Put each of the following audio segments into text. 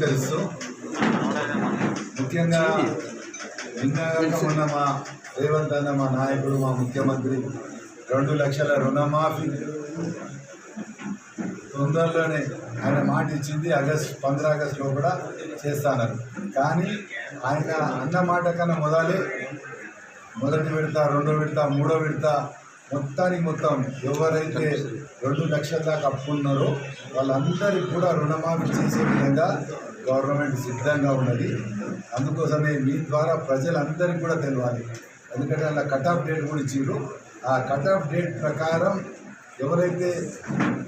తెలుస్తూ ముఖ్యంగా నిన్నగాక మొన్న మా రేవంత్ అన్న మా నాయకుడు మా ముఖ్యమంత్రి. రెండు లక్షల రుణమాఫీ తొందరలోనే ఆయన మాట ఇచ్చింది. ఆగస్ట్ పంద్ర ఆగస్టులో కూడా చేస్తానని. కానీ ఆయన అన్న మాట కన్నా మొదలే. మొదటి విడత రెండో విడత మూడో విడత మొత్తానికి మొత్తం ఎవరైతే రెండు లక్షల దాకా అప్పు ఉన్నారో వాళ్ళందరికీ కూడా రుణమాఫీ చేసే విధంగా గవర్నమెంట్ సిద్ధంగా ఉన్నది. అందుకోసమే మీ ద్వారా ప్రజలందరికీ కూడా తెలియాలి ఎందుకంటే అలా కట్ ఆఫ్ డేట్ కూడా ఇచ్చిండ్రు ఆ కట్ ఆఫ్ డేట్ ప్రకారం ఎవరైతే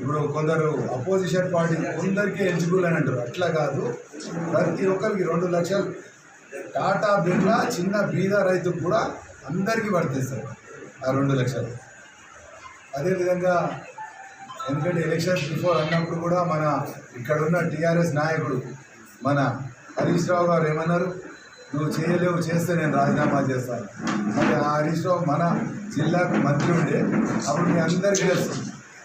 ఇప్పుడు కొందరు అపోజిషన్ పార్టీ కొందరికి ఎలిజిబుల్ అని అంటారు. అట్లా కాదు. ప్రతి ఒక్కరికి రెండు లక్షలు. టాటా బిర్లా చిన్న బీద రైతుకు కూడా అందరికీ వర్తిస్తారు ఆ రెండు లక్షలు. అదేవిధంగా ఎందుకంటే ఎలక్షన్స్ బిఫోర్ అన్నప్పుడు కూడా మన ఇక్కడ ఉన్న టీఆర్ఎస్ నాయకుడు మన హరీష్ రావు గారు ఏమన్నారు? నువ్వు చేయలేవు చేస్తే నేను రాజీనామా చేస్తాను మరి ఆ హరీష్ రావు మన జిల్లాకు మంత్రి ఉండే. అప్పుడు మీ అందరికీ తెలుసు.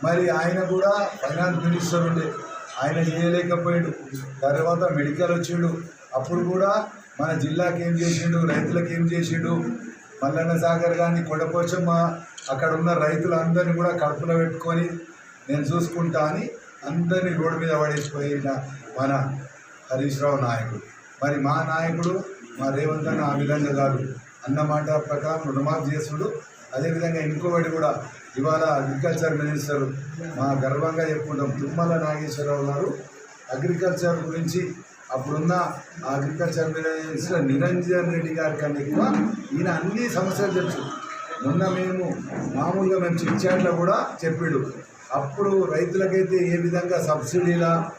మరి ఆయన కూడా ఫైనాన్స్ మినిస్టర్ ఉండే. ఆయన చేయలేకపోయాడు. తర్వాత మెడికల్ వచ్చిండు. అప్పుడు కూడా మన జిల్లాకి ఏం చేసిండు? రైతులకు ఏం చేసిండు? మల్లన్న సాగర్ కానీ కొడపోచమ్మ అక్కడ ఉన్న రైతులందరినీ కూడా కడుపులో పెట్టుకొని నేను చూసుకుంటా అని అందరినీ రోడ్డు మీద పడేసిపోయిన మన హరీష్ రావు నాయకుడు. మరి మా నాయకుడు మా రేవంత్ అన్న ఆ విధంగా కాదు. అన్నమాట ప్రకారం రుణమాఫీ చేసుడు. అదేవిధంగా ఇంకోటి కూడా ఇవాళ అగ్రికల్చర్ మినిస్టర్ మా గర్వంగా చెప్పుకుంటాం. తుమ్మల నాగేశ్వరరావు గారు అగ్రికల్చర్ గురించి అప్పుడున్న అగ్రికల్చర్ మినిస్టర్ నిరంజన్ రెడ్డి గారి కన్నా ఎక్కువ ఈయన అన్ని సమస్యలు తెలుసు. మొన్న మేము మామూలుగా మేము చిట్చాట్లో కూడా చెప్పాడు. అప్పుడు రైతులకైతే ఏ విధంగా సబ్సిడీల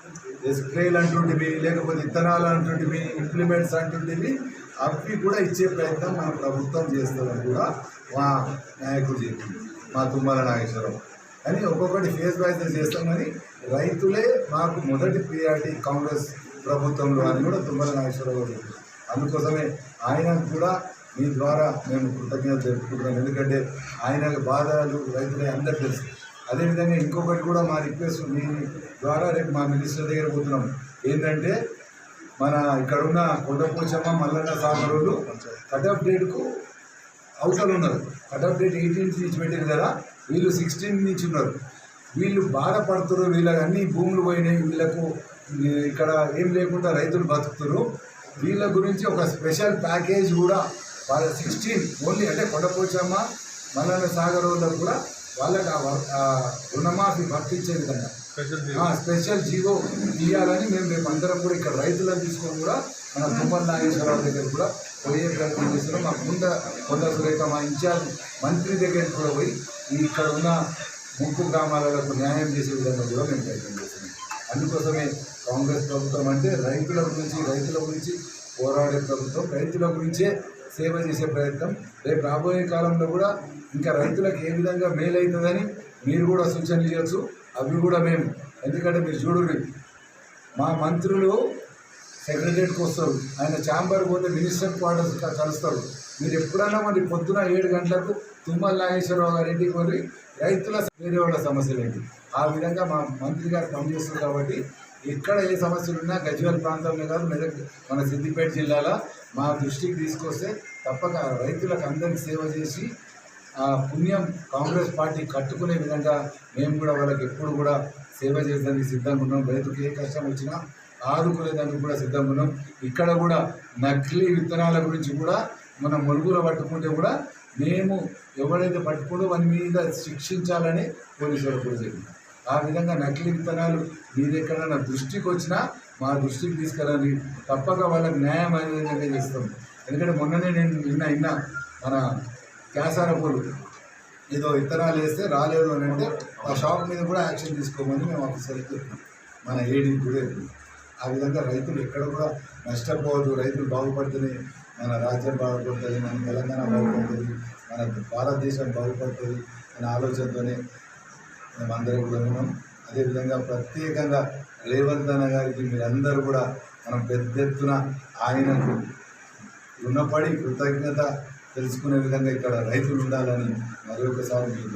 స్ప్రేలు అంటుంటివి లేకపోతే ఇత్తనాలు అంటుంటివి ఇంప్లిమెంట్స్ అంటుంటివి అవి కూడా ఇచ్చే ప్రయత్నం మన ప్రభుత్వం చేస్తుందని కూడా మా నాయకుడు చెప్పింది మా తుమ్మల నాగేశ్వరరావు. అని ఒక్కొక్కటి ఫేస్ వైజ్ చేస్తామని రైతులే మాకు మొదటి ప్రియారిటీ కాంగ్రెస్ ప్రభుత్వంలో అని కూడా తుమ్మల నాగేశ్వరరావు అందుకోసమే ఆయన కూడా మీ ద్వారా మేము కృతజ్ఞత తెలుపుకుంటున్నాం. ఎందుకంటే ఆయన బాధలు రైతులే అందరు తెలుసు. అదేవిధంగా ఇంకొకటి కూడా మా రిక్వెస్ట్ మీ ద్వారా రేపు మా మినిస్టర్ దగ్గర పోతున్నాం. ఏంటంటే మన ఇక్కడ ఉన్న కొండపోచమ్మ మల్లన్న సాగరులు కట్ ఆఫ్ డేట్కు అవసరం ఉన్నారు కట్ ఆఫ్ డేట్ ఎయిటీన్త్ నుంచి పెట్టారు కదా వీళ్ళు సిక్స్టీన్ నుంచి ఉన్నారు. వీళ్ళు బాధపడుతున్నారు వీళ్ళకి అన్ని భూములు పోయినాయి వీళ్ళకు ఇక్కడ ఏం లేకుండా రైతులు బతుకుతున్నారు వీళ్ళ గురించి ఒక స్పెషల్ ప్యాకేజ్ కూడా వాళ్ళ సిక్స్టీన్ ఓన్లీ అంటే కొండపోచమ్మ మల్లన్న సాగర్ వాళ్ళకు కూడా వాళ్ళకి ఆ రుణమాఫీ వర్తించే విధంగా. Special GO. ఇవ్వాలని మేము రేపు అందరం కూడా ఇక్కడ రైతులను తీసుకొని కూడా మన తుమ్మల నాగేశ్వరరావు దగ్గర కూడా పోయే ప్రయత్నం చేస్తున్నాం. మా కొండ కొండ సురేఖ మా ఇన్ఛార్జ్ మంత్రి దగ్గరికి కూడా పోయి ఇక్కడ ఉన్న ముప్పు గ్రామాలకు న్యాయం చేసే విధంగా కూడా మేము ప్రయత్నం చేస్తున్నాం. అందుకోసమే కాంగ్రెస్ ప్రభుత్వం అంటే రైతుల గురించి రైతుల గురించి పోరాడే ప్రభుత్వం రైతుల గురించే సేవ చేసే ప్రయత్నం. రేపు రాబోయే కాలంలో కూడా ఇంకా రైతులకు ఏ విధంగా మేలవుతుందని మీరు కూడా సూచనలు చేయొచ్చు అవి కూడా మేము. ఎందుకంటే మీరు చూడండి మా మంత్రులు సెక్రటరీకి వస్తారు ఆయన ఛాంబర్ పోతే మినిస్టర్ క్వార్టర్స్ కలుస్తారు. మీరు ఎప్పుడైనా మరి పొద్దున ఏడు గంటలకు తుమ్మల నాగేశ్వరరావు గారి ఇంటికి వెళ్ళి రైతుల వేరే వాళ్ళ సమస్యలు ఏంటి? ఆ విధంగా మా మంత్రి గారు పనిచేస్తారు కాబట్టి ఎక్కడ ఏ సమస్యలు ఉన్నా గజ్వేల్ ప్రాంతంలో కాదు మెదక్ మన సిద్దిపేట జిల్లాలో మా దృష్టికి తీసుకొస్తే తప్పక రైతులకు అందరికీ సేవ చేసి ఆ పుణ్యం కాంగ్రెస్ పార్టీ కట్టుకునే విధంగా మేము కూడా వాళ్ళకి ఎప్పుడు కూడా సేవ చేసేదానికి సిద్ధంగా ఉన్నాం. రైతుకి ఏ కష్టం వచ్చినా ఆదుకునేదానికి కూడా సిద్ధంగా ఉన్నాం. ఇక్కడ కూడా నకిలీ విత్తనాల గురించి కూడా మనం మొలుగులో పట్టుకుంటే కూడా మేము ఎవరైతే పట్టుకుంటూ వాని మీద శిక్షించాలని పోలీసులు కూడా చెప్పింది ఆ విధంగా నకిలీ విత్తనాలు మీరు ఎక్కడైనా దృష్టికి వచ్చినా మా దృష్టికి తీసుకెళ్ళాలి తప్పక వాళ్ళకి న్యాయం అనే విధంగా చేస్తాం. ఎందుకంటే మొన్ననే నేను నిన్న నిన్న మన క్యాసారపూలు ఏదో విత్తనాలు వేస్తే రాలేదు అని అంటే ఆ షాప్ మీద కూడా యాక్షన్ తీసుకోమని మేము ఆఫీసర్కి మన ఏడి కూడా ఆ విధంగా రైతులు ఎక్కడ కూడా నష్టపోవద్దు. రైతులు బాగుపడుతుంది మన రాజ్యం బాగుపడుతుంది మన తెలంగాణ బాగుపడుతుంది మన భారతదేశం బాగుపడుతుంది అనే ఆలోచనతోనే మేమందరూ కూడా ఉన్నాం అదేవిధంగా ప్రత్యేకంగా రేవంత్ అన్న గారికి మీరందరూ కూడా మనం పెద్ద ఎత్తున ఆయనకు రుణపడి కృతజ్ఞత తెలుసుకునే విధంగా ఇక్కడ రైతులు ఉండాలని మరొకసారి మీకు